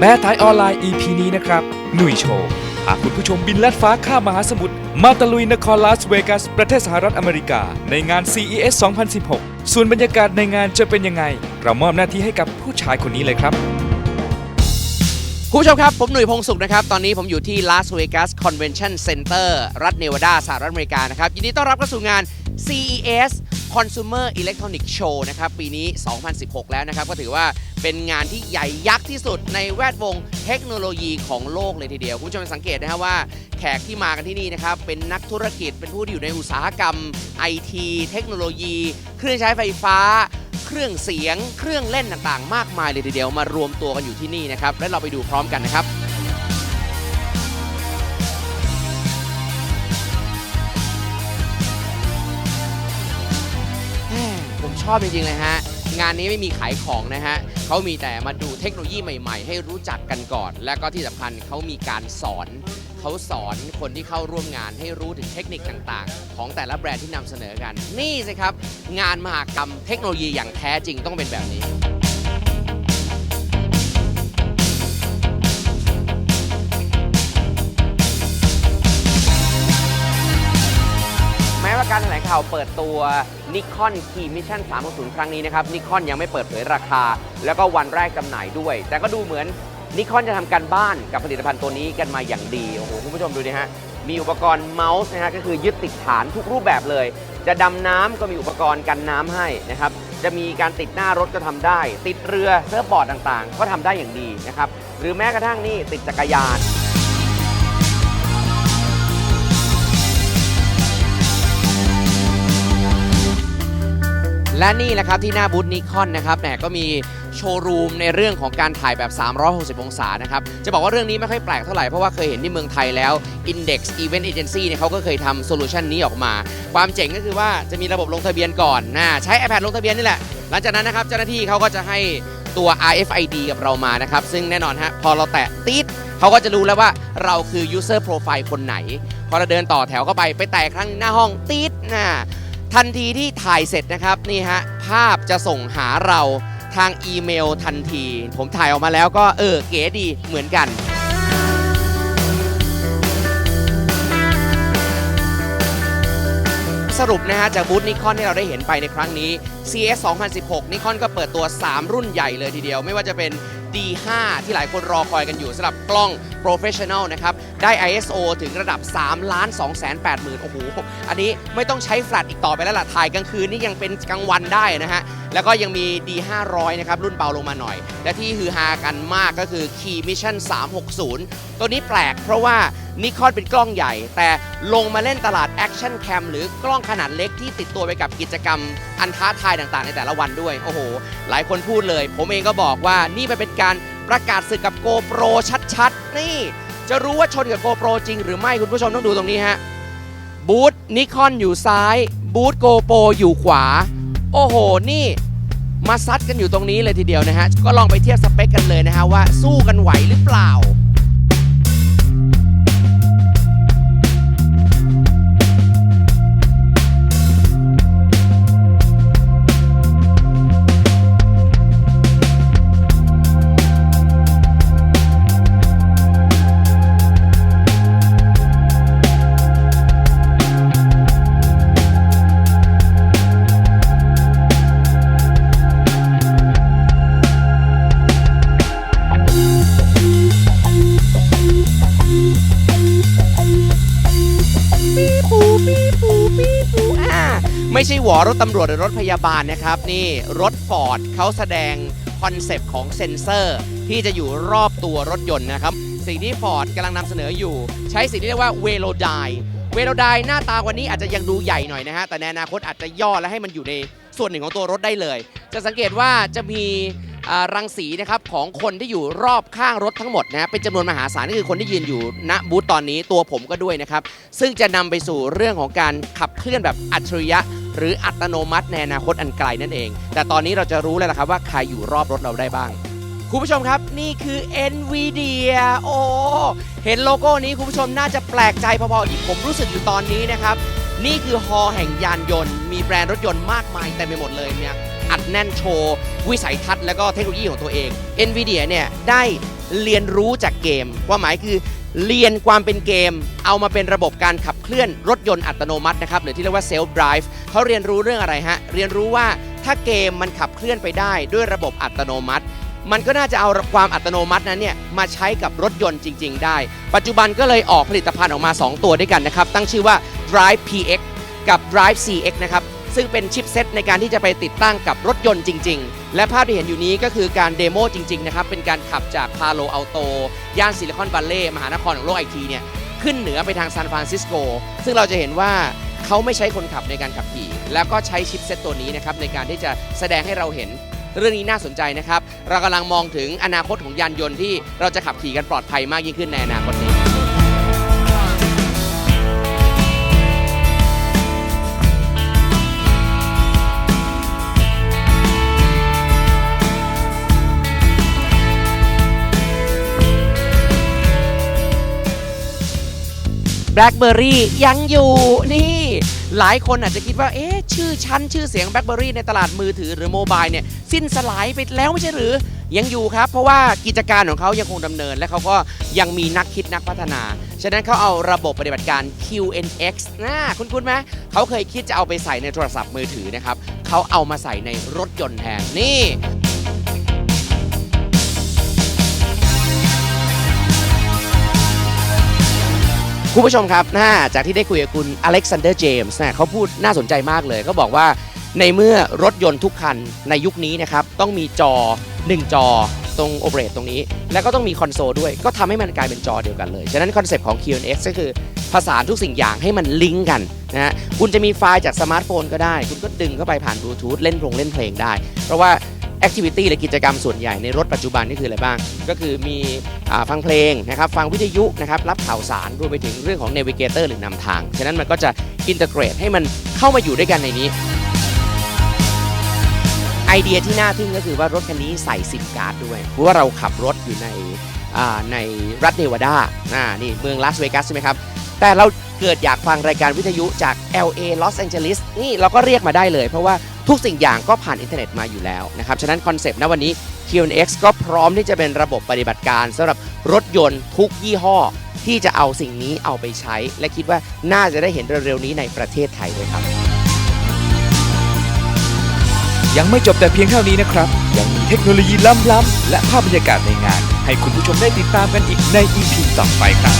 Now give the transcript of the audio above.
แม่ท้ายออนไลน์ EP นี้นะครับ หนุ่ยโชว์พาคุณผู้ชมบินลัดฟ้าข้ามมหาสมุทรมาตะลุยนครลาสเวกัส ประเทศสหรัฐอเมริกา ในงาน CES 2016 ส่วนบรรยากาศในงานจะเป็นยังไง เรามอบหน้าที่ให้กับผู้ชายคนนี้เลยครับคุณผู้ชมครับ ผมหนุ่ยพงศุขนะครับ ตอนนี้ผมอยู่ที่ลาสเวกัสคอนเวนชั่นเซ็นเตอร์รัฐเนวาดาสหรัฐอเมริกานะครับ ยินดีต้อนรับเข้าสู่งาน CES Consumer Electronic Show นะครับ ปีนี้ 2016 แล้วนะครับ ก็ถือว่าเป็นงานที่ใหญ่ยักษ์ที่สุดในแวดวงเทคโนโลยีของโลกเลยทีเดียว คุณผู้ชมสังเกตนะครับว่าแขกที่มากันที่นี่นะครับ เป็นนักธุรกิจเป็นผู้ที่อยู่ในอุตสาหกรรม IT เทคโนโลยี เครื่องใช้ไฟฟ้าเครื่องเสียง เครื่องเล่นต่างๆ มากมายเลยทีเดียวมารวมตัวกันอยู่ที่นี่นะครับ และเราไปดูพร้อมกันนะครับ ชอบจริงๆเลยฮะ งานนี้ไม่มีขายของนะฮะเขามีแต่มาดูเทคโนโลยีใหม่ๆ ให้รู้จักกันก่อน และก็ที่สำคัญเขามีการสอนเขาสอนคนที่เข้าร่วมงานให้รู้ถึงเทคนิคต่างๆ ของแต่ละแบรนด์ที่นำเสนอกัน นี่สิครับ งานมหากรรมเทคโนโลยีอย่างแท้จริงต้องเป็นแบบนี้ ม้ว่าการาเปิดตัว Nikon Key Mission 360 ครั้งนี้นะครับ Nikon ยังไม่เปิดเผยราคา แล้วก็วันแรกจำหน่ายด้วย แต่ก็ดูเหมือนนิคอนจะทำการบ้านกับผลิตภัณฑ์ตัวนี้กันมาอย่างดี โอ้โห คุณผู้ชมดูดิฮะ มีอุปกรณ์เมาส์นะฮะ ก็คือยึดติดฐานทุกรูปแบบเลย จะดำน้ำก็มีอุปกรณ์กันน้ำให้นะครับ จะมีการติดหน้ารถก็ทำได้ ติดเรือเซิร์ฟบอร์ดต่างๆ ก็ทำได้อย่างดีนะครับ หรือแม้กระทั่งนี่ติดจักรยาน และนี่แหละครับที่หน้าบูธนิคอนนะครับแหมก็มีโชว์รูมในเรื่องของการถ่ายแบบ 360 องศานะครับ จะบอกว่าเรื่องนี้ไม่ค่อยแปลกเท่าไหร่ เพราะว่าเคยเห็นที่เมืองไทยแล้ว Index Event Agency เนี่ยเขาก็เคยทำโซลูชันนี้ออกมา ความเจ๋งก็คือว่าจะมีระบบลงทะเบียนก่อนนะใช้ iPad ลงทะเบียนนี่แหละ หลังจากนั้นนะครับเจ้าหน้าที่เขาก็จะให้ตัว RFID กับเรามานะครับ ซึ่งแน่นอนฮะพอเราแตะติดเขาก็จะรู้แล้วว่าเราคือ user profile คนไหน พอเราเดินต่อแถวเข้าไปไปแตะครั้งหน้าห้องติดนะ ทันทีที่ถ่ายเสร็จนะครับนี่ฮะภาพจะส่งหาเราทางอีเมลทันที ผมถ่ายออกมาแล้วก็เออเก๋ดีเหมือนกัน สรุปนะฮะจากบูธนิคอนที่เราได้เห็นไปในครั้งนี้ CS 2016นิคอนก็เปิดตัว 3 รุ่นใหญ่เลยทีเดียว ไม่ว่าจะเป็น D5 ที่หลายคนรอคอยกันอยู่สำหรับกล้อง Professional นะครับได้ ISO ถึงระดับ 3 ล้าน2แสน8หมื่นโอ้โห อันนี้ไม่ต้องใช้แฟลชอีกต่อไปแล้วล่ะ ถ่ายกลางคืนนี่ยังเป็นกลางวันได้นะฮะ แล้วก็ยังมี D500 นะครับ รุ่นเบาลงมาหน่อย และที่ฮือฮากันมากก็คือ Key Mission 360 ตัวนี้แปลกเพราะว่านิคอนเป็นกล้องใหญ่ แต่ลงมาเล่นตลาด Action Cam หรือกล้องขนาดเล็กที่ติดตัวไปกับกิจกรรม อันท้าทายต่างๆ ในแต่ละวันด้วย โอ้โห หลายคนพูดเลย ผมเองก็บอกว่านี่มันเป็นการประกาศศึกกับ GoPro ชัดๆ นี่ จะรู้ว่าชนกับ GoPro จริงหรือไม่คุณผู้ชมต้องดูตรงนี้ฮะ บูธนิคอนอยู่ซ้าย บูธ GoPro อยู่ขวา โอ้โห นี่มาซัดกันอยู่ตรงนี้เลยทีเดียวนะฮะ ก็ลองไปเทียบสเปคกันเลยนะฮะว่าสู้กันไหวหรือเปล่า ใช่หวอรถตำรวจหรือรถพยาบาลนะครับ นี่รถฟอร์ดเขาแสดงคอนเซปต์ของเซ็นเซอร์ ที่จะอยู่รอบตัวรถยนต์นะครับ สิ่งที่ฟอร์ดกำลังนำเสนออยู่ ใช้สิ่งที่เรียกว่าเวโ o ไดเวโ o ไดหน้าตาวันนี้อาจจะยังดูใหญ่หน่อยนะฮะ แต่ในอนาคตอาจจะย่อและให้มันอยู่ในส่วนหนึ่งของตัวรถได้เลย จะสังเกตว่าจะมีรังสีนะครับของคนที่อยู่รอบข้างรถทั้งหมดนะฮะเป็นจำนวนมหาศาลนี่คือคนที่ยืนอยู่ณบูธตอนนี้ตัวผมก็ด้วยนะครับ ซึ่งจะนำไปสู่เรื่องของการขับเคลื่อนแบบอัจฉริยะ หรืออัตโนมัติในอนาคตอันไกลนั่นเอง แต่ตอนนี้เราจะรู้แล้วล่ะครับว่าใครอยู่รอบรถเราได้บ้าง คุณผู้ชมครับนี่คือ NVIDIA โอ้เห็นโลโก้นี้คุณผู้ชมน่าจะแปลกใจพอๆที่ผมรู้สึกอยู่ตอนนี้นะครับ นี่คือฮอร์แห่งยานยนต์ มีแบรนด์รถยนต์มากมายเต็มไปหมดเลยเนี่ย อัดแน่นโชว์ วิสัยทัศน์และก็เทคโนโลยีของตัวเอง NVIDIA เนี่ยได้เรียนรู้จากเกมความหมายคือเรียนความเป็นเกม เอามาเป็นระบบการขับเคลื่อนรถยนต์อัตโนมัตินะครับหรือที่เรียกว่า self drive เขาเรียนรู้เรื่องอะไรฮะ เรียนรู้ว่าถ้าเกมมันขับเคลื่อนไปได้ด้วยระบบอัตโนมัติ มันก็น่าจะเอาความอัตโนมัตินั้นเนี่ยมาใช้กับรถยนต์จริง ๆ ได้ ปัจจุบันก็เลยออกผลิตภัณฑ์ออกมา 2 ตัวด้วยกันนะครับ ตั้งชื่อว่า Drive PX กับ Drive CX นะครับ ซึ่งเป็นชิปเซตในการที่จะไปติดตั้งกับรถยนต์จริง ๆ และภาพที่เห็นอยู่นี้ก็คือการเดโมจริง ๆ นะครับ เป็นการขับจากพาโลอัลโต ย่านซิลิคอนวัลเลย์มหานครของโลกไอทีเนี่ย ขึ้นเหนือไปทางซานฟรานซิสโก ซึ่งเราจะเห็นว่าเขาไม่ใช้คนขับในการขับขี่ แล้วก็ใช้ชิปเซตตัวนี้นะครับในการที่จะแสดงให้เราเห็นเรื่องนี้น่าสนใจนะครับ เรากำลังมองถึงอนาคตของยานยนต์ที่เราจะขับขี่กันปลอดภัยมากยิ่งขึ้นในอนาคตนี้ BlackBerry ยังอยู่นี่ หลายคนอาจจะคิดว่า เอ๊ะ ชื่อชั้นชื่อเสียง BlackBerry ในตลาดมือถือหรือโมบายเนี่ย สิ้นสลายไปแล้วไม่ใช่หรือ ยังอยู่ครับ เพราะว่ากิจการของเขายังคงดำเนิน และเขาก็ยังมีนักคิดนักพัฒนา ฉะนั้นเขาเอาระบบปฏิบัติการ QNX นะคุณคุณไหมเขาเคยคิดจะเอาไปใส่ในโทรศัพท์มือถือนะครับเขาเอามาใส่ในรถยนต์แทนนี่ คุณผู้ชมครับน่าจากที่ได้คุยกับคุณอเล็กซานเดอร์เจมส์นะเขาพูดน่าสนใจมากเลยเขาบอกว่าในเมื่อรถยนต์ทุกคันในยุคนี้นะครับต้องมีจอ 1 จอตรงโอเปเรตตรงนี้ แล้วก็ต้องมีคอนโซลด้วย ก็ทำให้มันกลายเป็นจอเดียวกันเลย ฉะนั้นคอนเซปต์ของ QNX ก็คือผสานทุกสิ่งอย่างให้มันลิงก์กันนะฮะคุณจะมีไฟล์จากสมาร์ทโฟนก็ได้ คุณก็ดึงเข้าไปผ่านบลูทูธเล่นพงเล่นเพลงได้ เพราะว่า แอคทิวิตี้หรือกิจกรรมส่วนใหญ่ในรถปัจจุบันนี่คืออะไรบ้าง ก็คือมีอฟังเพลงนะครับฟังวิทยุนะครับรับข่าวสารรวมไปถึงเรื่องของ Navigator หรือนำทาง ฉะนั้นมันก็จะอินเตอร์เกรตให้มันเข้ามาอยู่ด้วยกันในนี้ ไอเดียที่น่าทึ่งก็คือว่ารถคันนี้ใส่ซิมการ์ดด้วย เพราะว่าเราขับรถอยู่ในในรัฐเนวาดาอ่านี่เมืองลาสเวกัสใช่ไหมครับ แต่เราเกิดอยากฟังรายการวิทยุจาก LA Los Angeles นี่เราก็เรียกมาได้เลย เพราะว่า ทุกสิ่งอย่างก็ผ่านอินเทอร์เน็ตมาอยู่แล้วนะครับฉะนั้นคอนเซปต์ณวันนี้ QNX ก็พร้อมที่จะเป็นระบบปฏิบัติการสำหรับรถยนต์ทุกยี่ห้อ ที่จะเอาสิ่งนี้เอาไปใช้ และคิดว่าน่าจะได้เห็นเร็วๆนี้ในประเทศไทยด้วยครับ ยังไม่จบแต่เพียงเท่านี้นะครับ ยังมีเทคโนโลยีล้ำๆและภาพบรรยากาศในงาน ให้คุณผู้ชมได้ติดตามกันอีกใน EP ต่อไปครับ